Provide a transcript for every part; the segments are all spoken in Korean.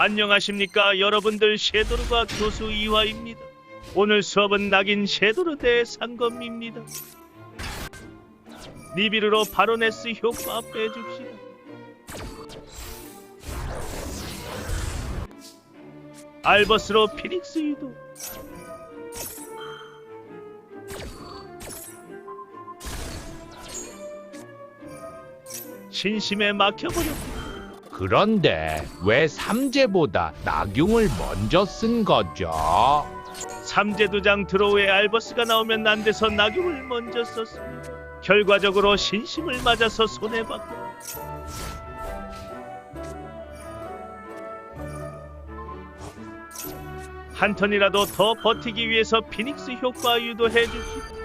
안녕하십니까 여러분들 섀도르가 교수 이화입니다. 오늘 수업은 낙인 섀도르 대 상검입니다. 니비르로 바로네스 효과 빼줍시다. 알버스로 피닉스 유도 신심에 막혀버렸다. 그런데 왜 삼재보다 나경을 먼저 쓴 거죠? 삼재도장 드로우에 알버스가 나오면 안 돼서 낙용을 먼저 썼습니다. 결과적으로 신심을 맞아서 손해봤고 한 턴이라도 더 버티기 위해서 피닉스 효과 유도해 줍시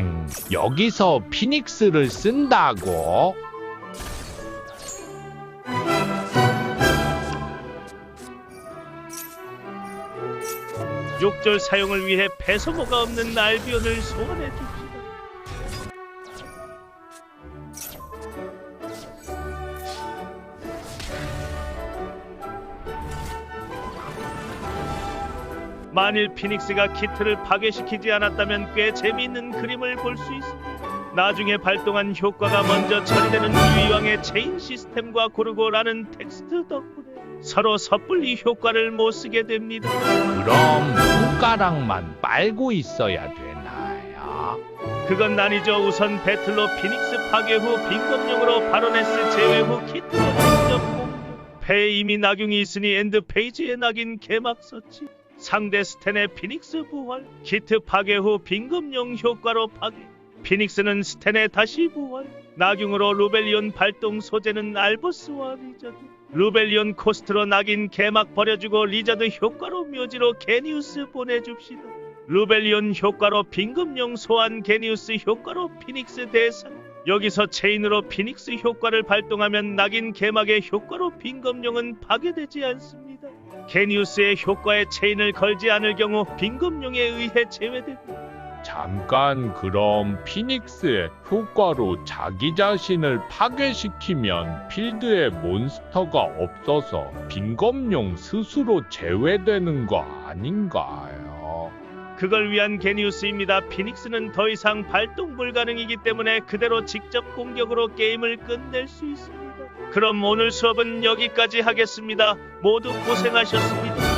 엥, 여기서 피닉스를 쓴다고? 욕절 사용을 위해 배소모가 없는 알비온을 소환해 줍시 만일 피닉스가 키트를 파괴시키지 않았다면 꽤 재미있는 그림을 볼 수 있습니다. 나중에 발동한 효과가 먼저 처리되는 유이왕의 체인 시스템과 고르고라는 텍스트 덕분에 서로 섣불리 효과를 못 쓰게 됩니다. 그럼 손가락만 빨고 있어야 되나요? 그건 아니죠. 우선 배틀로 피닉스 파괴 후 빈검용으로 바로네스 제외 후 키트로 직접 공격. 패에 이미 낙용이 있으니 엔드 페이지에 낙인 개막 썼지. 상대 스텐의 피닉스 부활, 키트 파괴 후 빈검용 효과로 파괴. 피닉스는 스텐에 다시 부활. 낙용으로 루벨리온 발동 소재는 알버스와 리자드. 루벨리온 코스트로 낙인 개막 버려주고 리자드 효과로 묘지로 게니우스 보내줍시다. 루벨리온 효과로 빈금용 소환 게니우스 효과로 피닉스 대상 여기서 체인으로 피닉스 효과를 발동하면 낙인 개막의 효과로 빈금용은 파괴되지 않습니다. 게니우스의 효과에 체인을 걸지 않을 경우 빈금용에 의해 제외됩니다. 잠깐 그럼 피닉스의 효과로 자기 자신을 파괴시키면 필드에 몬스터가 없어서 빈검용 스스로 제외되는 거 아닌가요? 그걸 위한 게니우스입니다. 피닉스는 더 이상 발동 불가능이기 때문에 그대로 직접 공격으로 게임을 끝낼 수 있습니다. 그럼 오늘 수업은 여기까지 하겠습니다. 모두 고생하셨습니다.